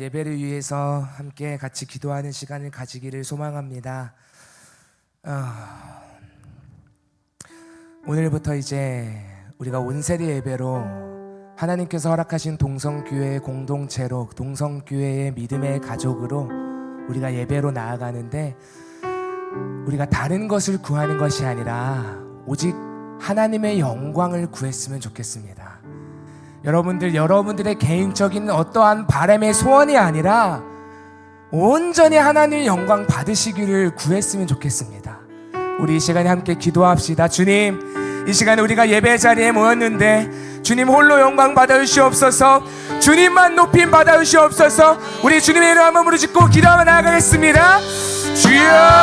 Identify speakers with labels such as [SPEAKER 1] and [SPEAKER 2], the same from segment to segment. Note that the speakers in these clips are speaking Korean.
[SPEAKER 1] 예배를 위해서 함께 같이 기도하는 시간을 가지기를 소망합니다. 아, 오늘부터 이제 우리가 온 세대 예배로 하나님께서 허락하신 동성교회 공동체로 동성교회의 믿음의 가족으로 우리가 예배로 나아가는데 우리가 다른 것을 구하는 것이 아니라 오직 하나님의 영광을 구했으면 좋겠습니다. 여러분들 여러분들의 개인적인 어떠한 바람의 소원이 아니라 온전히 하나님의 영광 받으시기를 구했으면 좋겠습니다. 우리 이 시간에 함께 기도합시다. 주님, 이 시간에 우리가 예배 자리에 모였는데 주님 홀로 영광 받아주시옵소서. 주님만 높임 받아주시옵소서. 우리 주님의 이름 한번 부르짖고 기도하며 나아가겠습니다. 주여!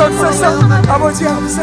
[SPEAKER 1] 주시옵소서 아버지 감사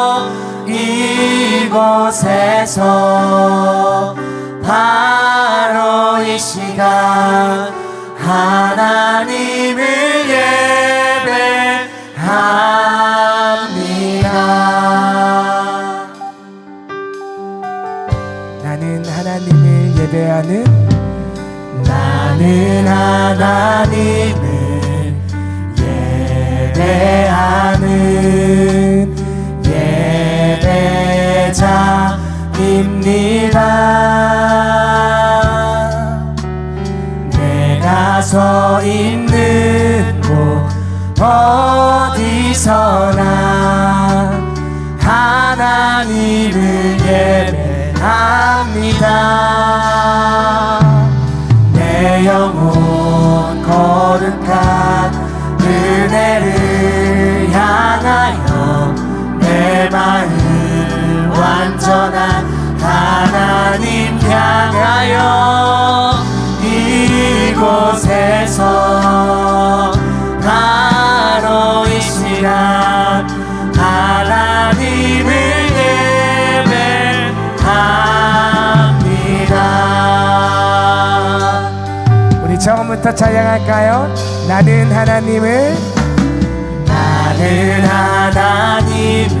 [SPEAKER 1] 이곳에서 바로 이 시간 하나님을 예배합니다. 나는 하나님을 예배하는 나는 하나님을 예배하는 예배 자입니다. 내가 서 있는 곳 어디서나 하나님을 예배합니다. 내 영혼 거룩한 은혜를 전한 하나님 향하여 이곳에서 바로 이 시간 하나님을 예배합니다. 우리 처음부터 찬양할까요? 나는 하나님을 나는 하나님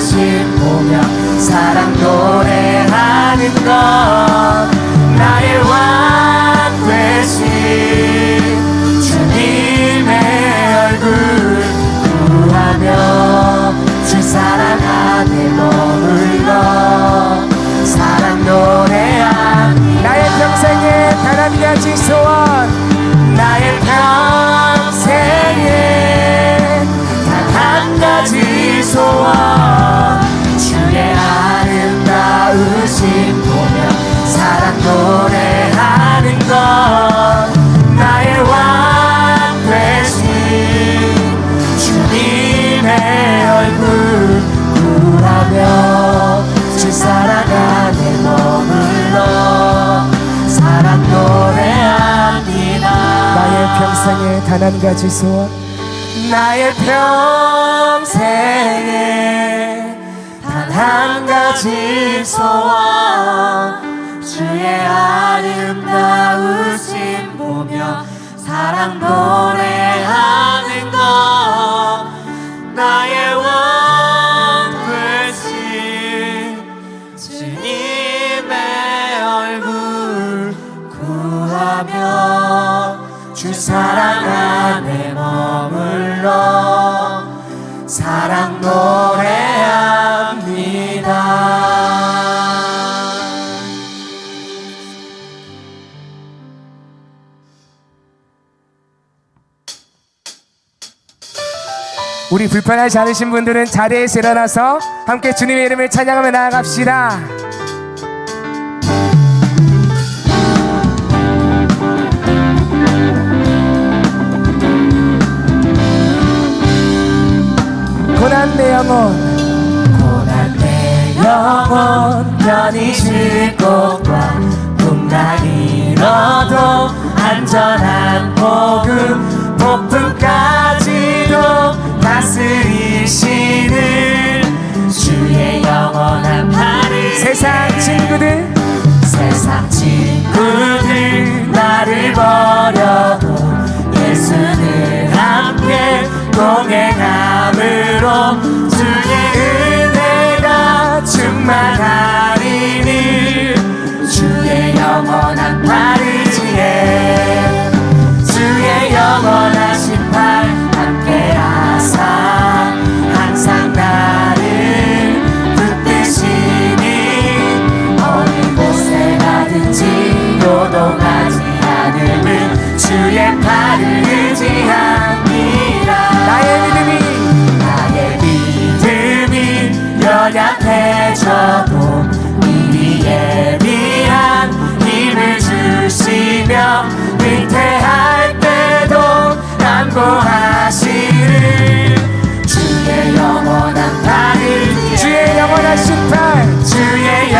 [SPEAKER 1] sim 단 한 가지 소원. 나의
[SPEAKER 2] 평생에 단 한 가지 소원.
[SPEAKER 1] 주의 아름다우심 보며 사랑 노래 불러 사랑 노래합니다.
[SPEAKER 2] 우리 불편하지 않으신 분들은 자리에서 일어나서 함께 주님의 이름을 찬양하며 나아갑시다. 고난 내 영혼.
[SPEAKER 1] 고난 내 영혼 편히 쉴 곳과 꿈나이라도 안전한 복음 폭풍까지도 다스리시는 주의 영원한 팔을
[SPEAKER 2] 세상 친구들.
[SPEAKER 1] 세상 친구들 나를 버려도 예수를 함께 I should pray. 2 a.m.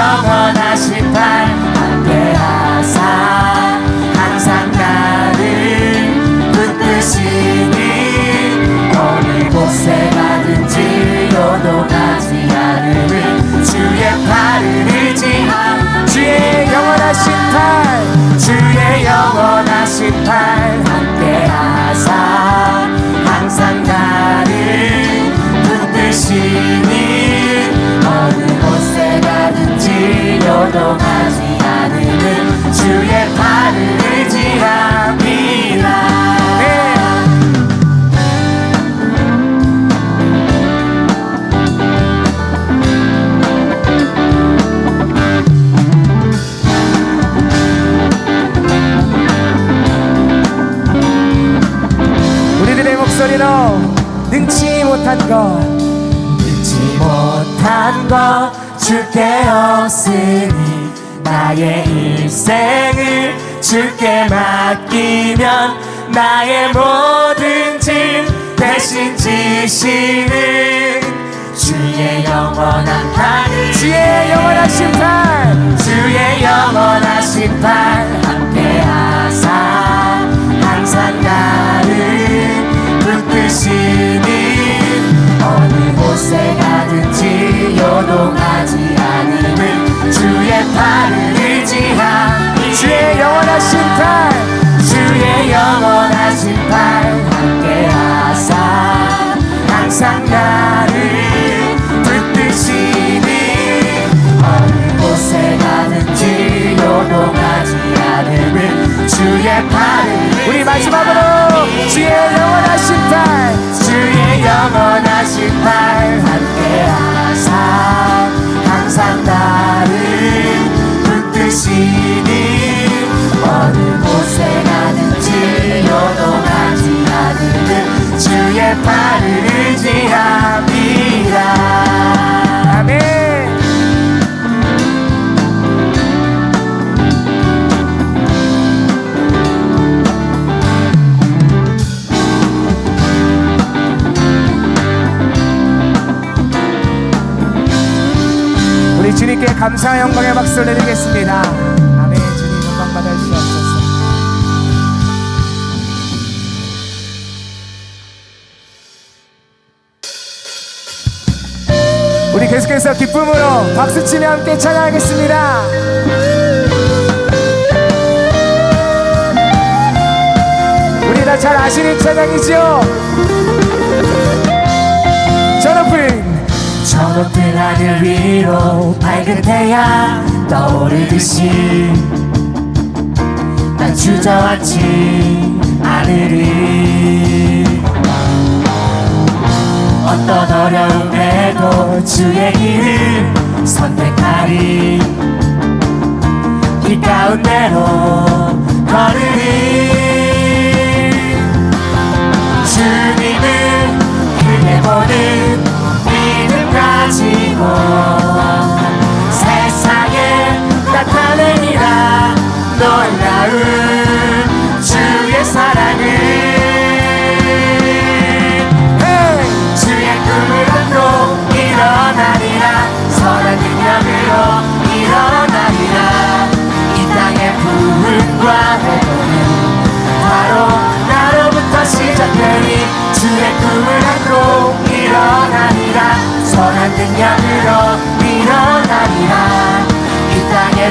[SPEAKER 2] 못한 것.
[SPEAKER 1] 잊지 못한 것. 주께 없으니 나의 일생을 주께 맡기면 나의 모든 짐 대신 지시는 주의 영원한 판을
[SPEAKER 2] 주의 영원한 심판
[SPEAKER 1] 주의 영원한 심판 함께하사 항상 나를 붙드시는 어느 곳에 가든지 요동하지 않음을 주의 팔을 의지하니
[SPEAKER 2] 주의 영원한 심판
[SPEAKER 1] 주의 영원한 심판 함께 하사 항상 나를 붙드시니 어느 곳에 가든지 요동하지 않음을 주의 팔을
[SPEAKER 2] 우리 마지막으로 주의
[SPEAKER 1] 팔을 의지합니다
[SPEAKER 2] 주님께 감사와 영광의 박수를 내드리겠습니다 우리 계속해서 기쁨으로 박수치며 함께 찬양하겠습니다. 잘 아시는 찬양이죠 저 높은
[SPEAKER 1] 저 높은 하늘 위로 밝은 태양 떠오르듯이 난 주저앉지 않으리 어떤 어려움에도 주의 길을 선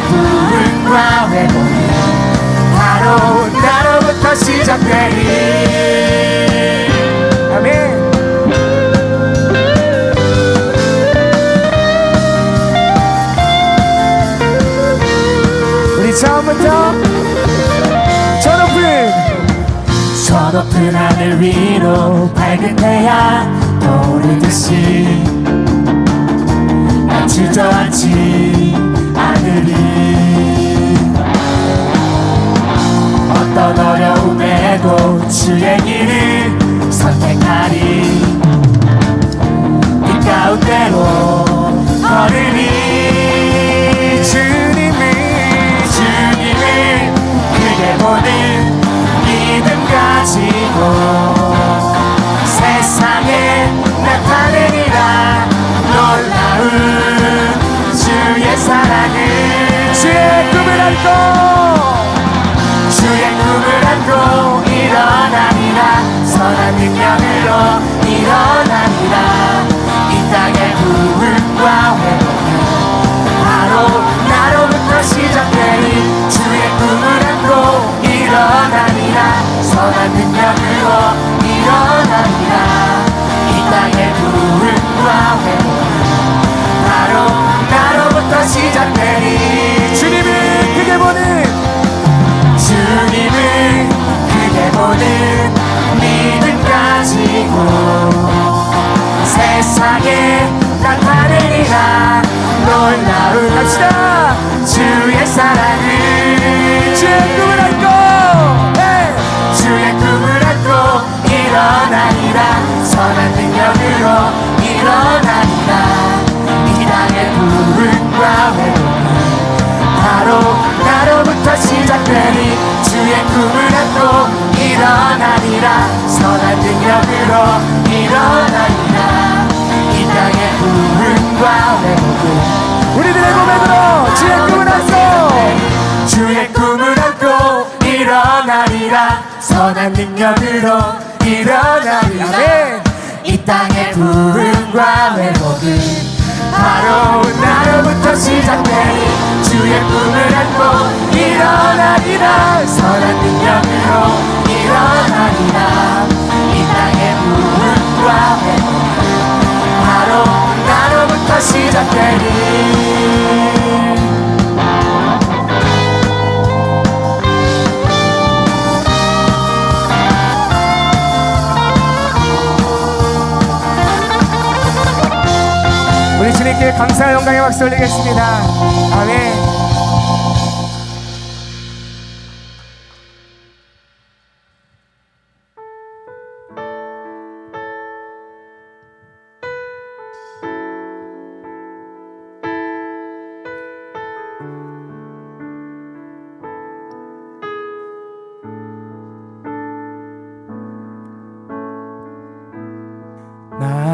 [SPEAKER 1] 부흥과 회복은 바로 나로부터 시작되니
[SPEAKER 2] 우리 처음부터 저 높은
[SPEAKER 1] 저 높은 하늘 위로 밝은 태양 떠오르듯이 난 주저앉지 않으리 어떤 어려움에도 주의 길을 선택하리. 이 가운데로 걸으리. 주님을 주님을 크게 보는 믿음 가지고 주 세상에 나타을 이하 놀라운 합시다. 주의 사랑을.
[SPEAKER 2] 주의 꿈을 안고
[SPEAKER 1] 주의 꿈을 안고 일어나리라. 선한 능력으로 일어나리라. 이 땅의 부흥과 회복은 바로 나로부터 시작되니 주의 꿈을 안고 일어나리라. 선한 능력으로 일어나리라. 이 땅의 부흥과 회복은
[SPEAKER 2] 우리들의 몸으로 주의 꿈을 안고.
[SPEAKER 1] 주의 꿈을 안고 일어나리라. 선한 능력으로 일어나리라. 이 땅의 부흥과 회복은 바로 나로부터 시작되니 주의 꿈을 안고 일어나리라. 선한 능력으로
[SPEAKER 2] 우리 주님께 감사와 영광의 박수 올리겠습니다. 아멘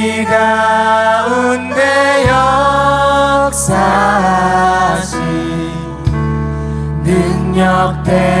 [SPEAKER 1] 우리 가운데 역사하신 능력대로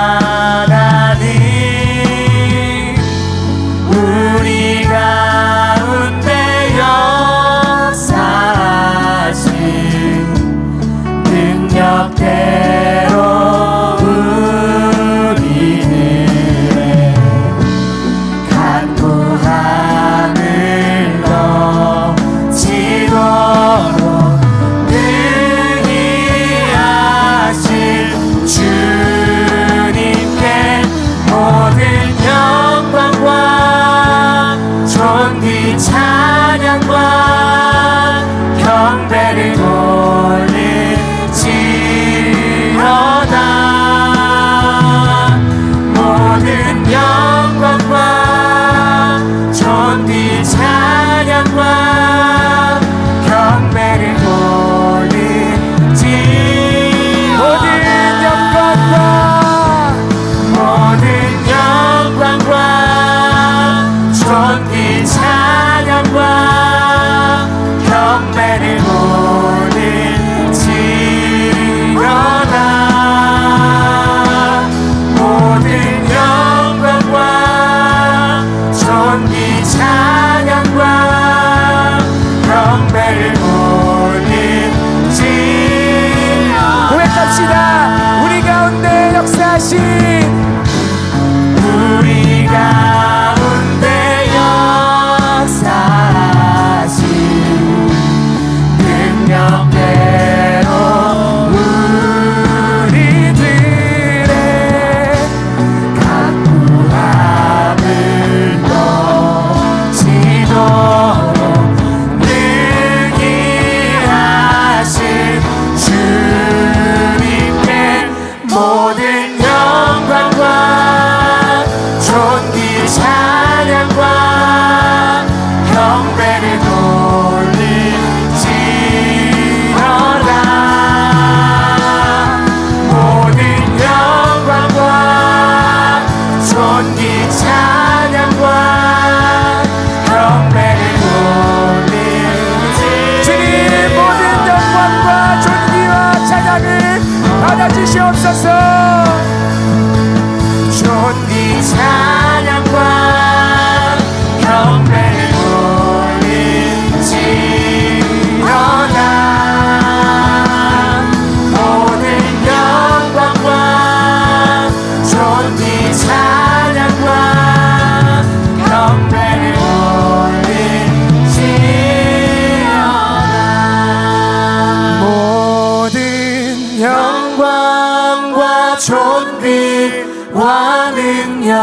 [SPEAKER 1] 능력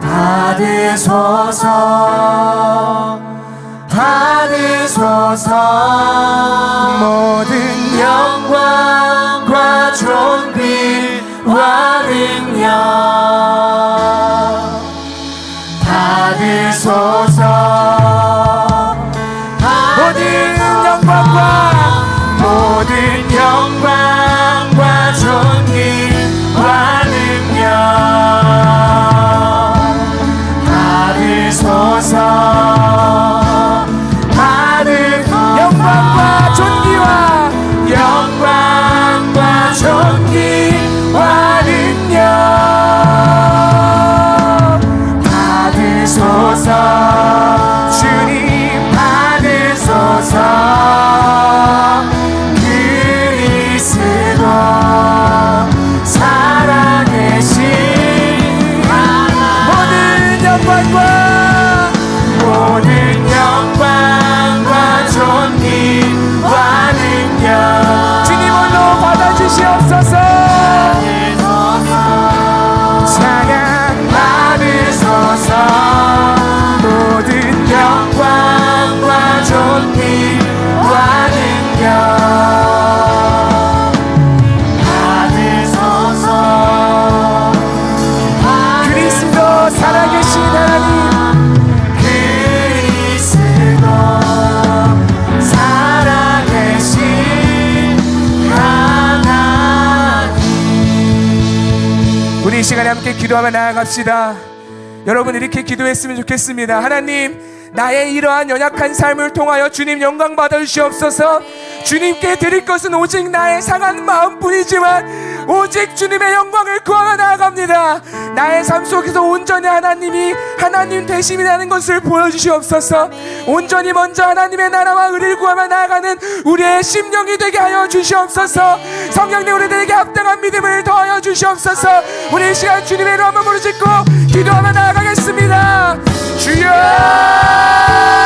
[SPEAKER 1] 받으소서 받으소서
[SPEAKER 2] 모든
[SPEAKER 1] 영
[SPEAKER 2] 기도하며 나아갑시다. 여러분 이렇게 기도했으면 좋겠습니다. 하나님, 나의 이러한 연약한 삶을 통하여 주님 영광 받아 주시옵소서. 주님께 드릴 것은 오직 나의 상한 마음뿐이지만 오직 주님의 영광을 구하며 나아갑니다. 나의 삶 속에서 온전히 하나님이 하나님 되심이라는 것을 보여주시옵소서. 온전히 먼저 하나님의 나라와 의를 구하며 나아가는 우리의 심령이 되게 하여 주시옵소서. 성령님 우리들에게 합당한 믿음을 더하여 주시옵소서. 우리 이 시간 주님의 이름 한번 부르짖고 기도하며 나아가겠습니다. 주여!